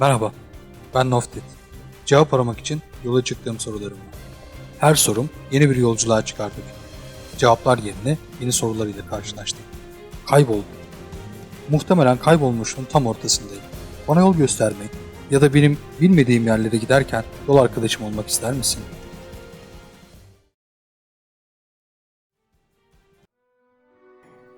Merhaba, ben Noftit. Cevap aramak için yola çıktığım sorularım var. Her sorum yeni bir yolculuğa çıkardı beni. Cevaplar yerine yeni sorular ile karşılaştım. Kayboldum. Muhtemelen kaybolmuşluğun tam ortasındayım. Bana yol göstermek ya da benim bilmediğim yerlere giderken yol arkadaşım olmak ister misin?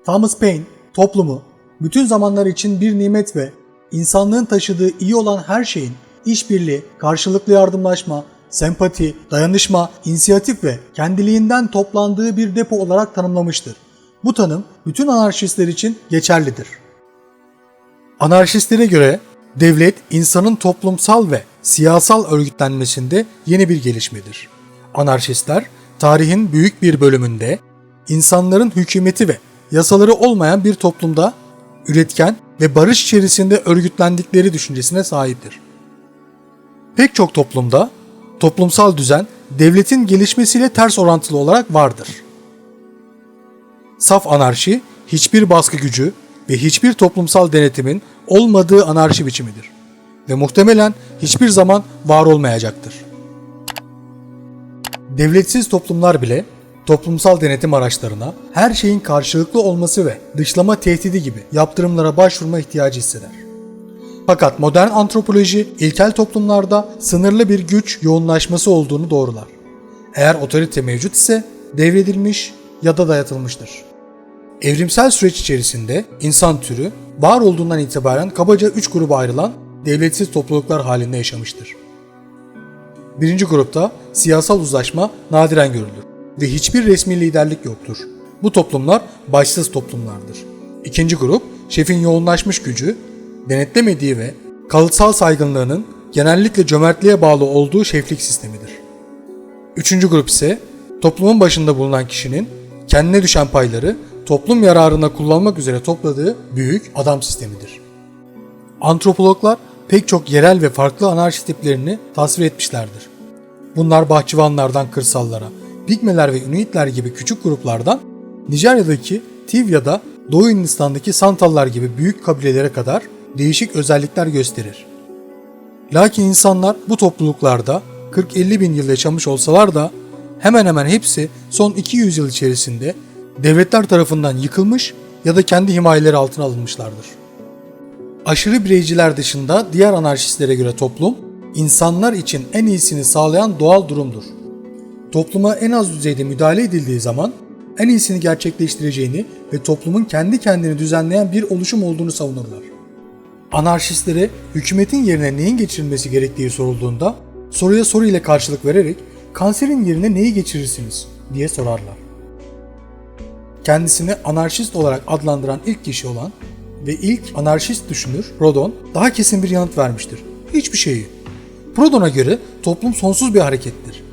Thomas Paine, toplumu, bütün zamanlar için bir nimet ve insanlığın taşıdığı iyi olan her şeyin işbirliği, karşılıklı yardımlaşma, sempati, dayanışma, inisiyatif ve kendiliğinden toplandığı bir depo olarak tanımlamıştır. Bu tanım bütün anarşistler için geçerlidir. Anarşistlere göre devlet insanın toplumsal ve siyasal örgütlenmesinde yeni bir gelişmedir. Anarşistler tarihin büyük bir bölümünde insanların hükümeti ve yasaları olmayan bir toplumda üretken ve barış içerisinde örgütlendikleri düşüncesine sahiptir. Pek çok toplumda toplumsal düzen devletin gelişmesiyle ters orantılı olarak vardır. Saf anarşi hiçbir baskı gücü ve hiçbir toplumsal denetimin olmadığı anarşi biçimidir ve muhtemelen hiçbir zaman var olmayacaktır. Devletsiz toplumlar bile toplumsal denetim araçlarına her şeyin karşılıklı olması ve dışlama tehdidi gibi yaptırımlara başvurma ihtiyacı hisseder. Fakat modern antropoloji ilkel toplumlarda sınırlı bir güç yoğunlaşması olduğunu doğrular. Eğer otorite mevcut ise devredilmiş ya da dayatılmıştır. Evrimsel süreç içerisinde insan türü var olduğundan itibaren kabaca 3 gruba ayrılan devletsiz topluluklar halinde yaşamıştır. Birinci grupta siyasal uzlaşma nadiren görülür ve hiçbir resmi liderlik yoktur. Bu toplumlar başsız toplumlardır. İkinci grup, şefin yoğunlaşmış gücü, denetlemediği ve kalıtsal saygınlığının genellikle cömertliğe bağlı olduğu şeflik sistemidir. Üçüncü grup ise toplumun başında bulunan kişinin kendine düşen payları toplum yararına kullanmak üzere topladığı büyük adam sistemidir. Antropologlar pek çok yerel ve farklı anarşist tiplerini tasvir etmişlerdir. Bunlar bahçıvanlardan kırsallara, Pigmeler ve Inuitler gibi küçük gruplardan Nijerya'daki Tiv ya da Doğu Hindistan'daki Santallar gibi büyük kabilelere kadar değişik özellikler gösterir. Lakin insanlar bu topluluklarda 40-50 bin yıl yaşamış olsalar da hemen hemen hepsi son 200 yıl içerisinde devletler tarafından yıkılmış ya da kendi himayeleri altına alınmışlardır. Aşırı bireyciler dışında diğer anarşistlere göre toplum, insanlar için en iyisini sağlayan doğal durumdur. Topluma en az düzeyde müdahale edildiği zaman en iyisini gerçekleştireceğini ve toplumun kendi kendini düzenleyen bir oluşum olduğunu savunurlar. Anarşistlere hükümetin yerine neyin geçirilmesi gerektiği sorulduğunda soruya soru ile karşılık vererek kanserin yerine neyi geçirirsiniz diye sorarlar. Kendisini anarşist olarak adlandıran ilk kişi olan ve ilk anarşist düşünür Proudhon daha kesin bir yanıt vermiştir. Hiçbir şeyi. Proudhon'a göre toplum sonsuz bir harekettir.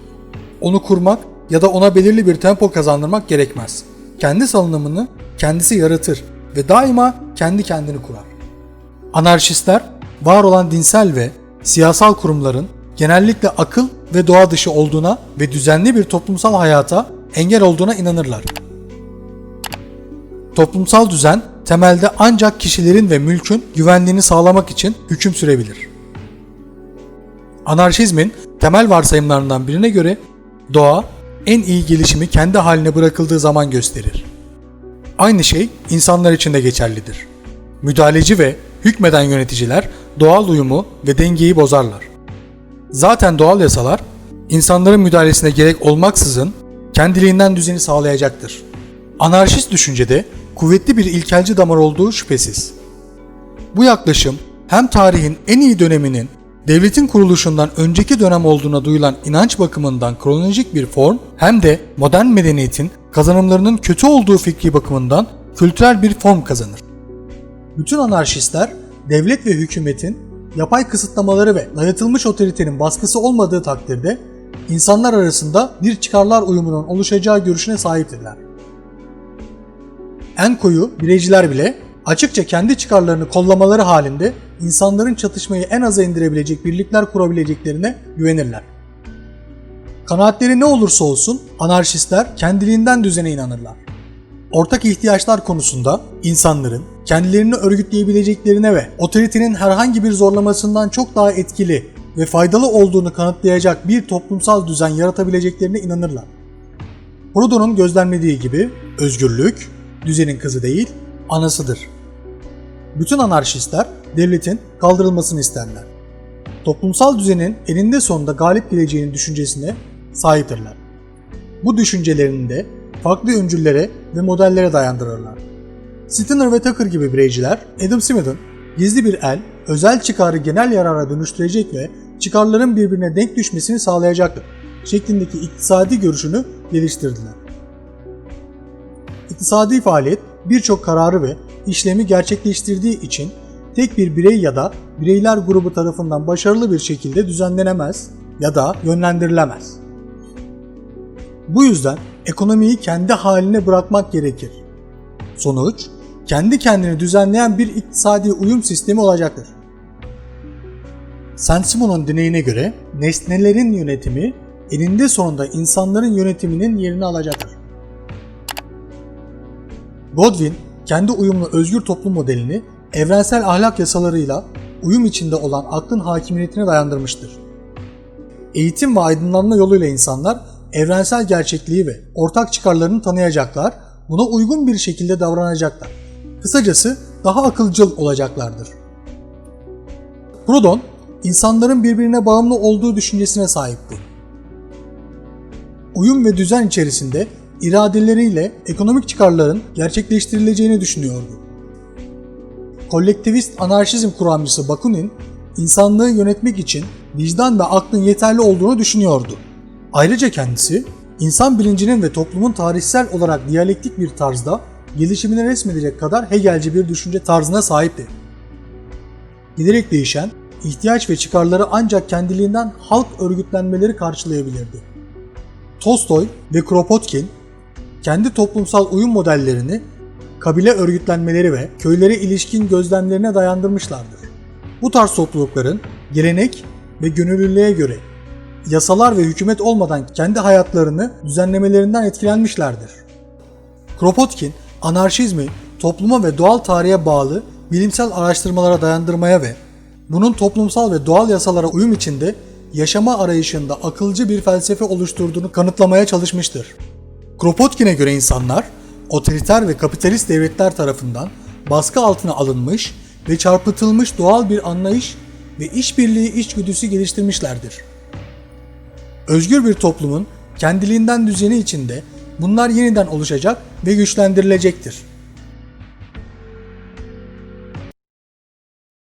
Onu kurmak ya da ona belirli bir tempo kazandırmak gerekmez. Kendi salınımını kendisi yaratır ve daima kendi kendini kurar. Anarşistler var olan dinsel ve siyasal kurumların genellikle akıl ve doğa dışı olduğuna ve düzenli bir toplumsal hayata engel olduğuna inanırlar. Toplumsal düzen temelde ancak kişilerin ve mülkün güvenliğini sağlamak için hüküm sürebilir. Anarşizmin temel varsayımlarından birine göre doğa en iyi gelişimi kendi haline bırakıldığı zaman gösterir. Aynı şey insanlar için de geçerlidir. Müdahaleci ve hükmeden yöneticiler doğal uyumu ve dengeyi bozarlar. Zaten doğal yasalar insanların müdahalesine gerek olmaksızın kendiliğinden düzeni sağlayacaktır. Anarşist düşüncede kuvvetli bir ilkelci damar olduğu şüphesiz. Bu yaklaşım hem tarihin en iyi döneminin devletin kuruluşundan önceki dönem olduğuna duyulan inanç bakımından kronolojik bir form hem de modern medeniyetin kazanımlarının kötü olduğu fikri bakımından kültürel bir form kazanır. Bütün anarşistler devlet ve hükümetin yapay kısıtlamaları ve dayatılmış otoritenin baskısı olmadığı takdirde insanlar arasında bir çıkarlar uyumunun oluşacağı görüşüne sahiptirler. En koyu bireyciler bile açıkça kendi çıkarlarını kollamaları halinde insanların çatışmayı en aza indirebilecek birlikler kurabileceklerine güvenirler. Kanaatleri ne olursa olsun anarşistler kendiliğinden düzene inanırlar. Ortak ihtiyaçlar konusunda insanların kendilerini örgütleyebileceklerine ve otoritenin herhangi bir zorlamasından çok daha etkili ve faydalı olduğunu kanıtlayacak bir toplumsal düzen yaratabileceklerine inanırlar. Proudhon'un gözlemlediği gibi özgürlük düzenin kızı değil, anasıdır. Bütün anarşistler devletin kaldırılmasını isterler. Toplumsal düzenin eninde sonunda galip geleceğinin düşüncesine sahiptirler. Bu düşüncelerini de farklı öncüllere ve modellere dayandırırlar. Skinner ve Tucker gibi bireyciler Adam Smith'in gizli bir el, özel çıkarı genel yarara dönüştürecek ve çıkarların birbirine denk düşmesini sağlayacaktır şeklindeki iktisadi görüşünü geliştirdiler. İktisadi faaliyet birçok kararı ve işlemi gerçekleştirdiği için tek bir birey ya da bireyler grubu tarafından başarılı bir şekilde düzenlenemez ya da yönlendirilemez. Bu yüzden ekonomiyi kendi haline bırakmak gerekir. Sonuç, kendi kendini düzenleyen bir iktisadi uyum sistemi olacaktır. Saint-Simon'un deneyine göre nesnelerin yönetimi eninde sonunda insanların yönetiminin yerini alacaktır. Godwin, kendi uyumlu özgür toplum modelini evrensel ahlak yasalarıyla uyum içinde olan aklın hakimiyetine dayandırmıştır. Eğitim ve aydınlanma yoluyla insanlar evrensel gerçekliği ve ortak çıkarlarını tanıyacaklar, buna uygun bir şekilde davranacaklar. Kısacası daha akılcıl olacaklardır. Proudhon, insanların birbirine bağımlı olduğu düşüncesine sahipti. Uyum ve düzen içerisinde iradeleriyle ekonomik çıkarların gerçekleştirileceğini düşünüyordu. Kolektivist anarşizm kuramcısı Bakunin, insanlığı yönetmek için vicdan ve aklın yeterli olduğunu düşünüyordu. Ayrıca kendisi, insan bilincinin ve toplumun tarihsel olarak diyalektik bir tarzda gelişimini resmedecek kadar Hegelci bir düşünce tarzına sahipti. Giderek değişen, ihtiyaç ve çıkarları ancak kendiliğinden halk örgütlenmeleri karşılayabilirdi. Tolstoy ve Kropotkin kendi toplumsal uyum modellerini kabile örgütlenmeleri ve köylere ilişkin gözlemlerine dayandırmışlardır. Bu tarz toplulukların gelenek ve gönüllülüğe göre yasalar ve hükümet olmadan kendi hayatlarını düzenlemelerinden etkilenmişlerdir. Kropotkin, anarşizmi topluma ve doğal tarihe bağlı bilimsel araştırmalara dayandırmaya ve bunun toplumsal ve doğal yasalara uyum içinde yaşama arayışında akılcı bir felsefe oluşturduğunu kanıtlamaya çalışmıştır. Kropotkin'e göre insanlar, otoriter ve kapitalist devletler tarafından baskı altına alınmış ve çarpıtılmış doğal bir anlayış ve işbirliği içgüdüsü geliştirmişlerdir. Özgür bir toplumun kendiliğinden düzeni içinde bunlar yeniden oluşacak ve güçlendirilecektir.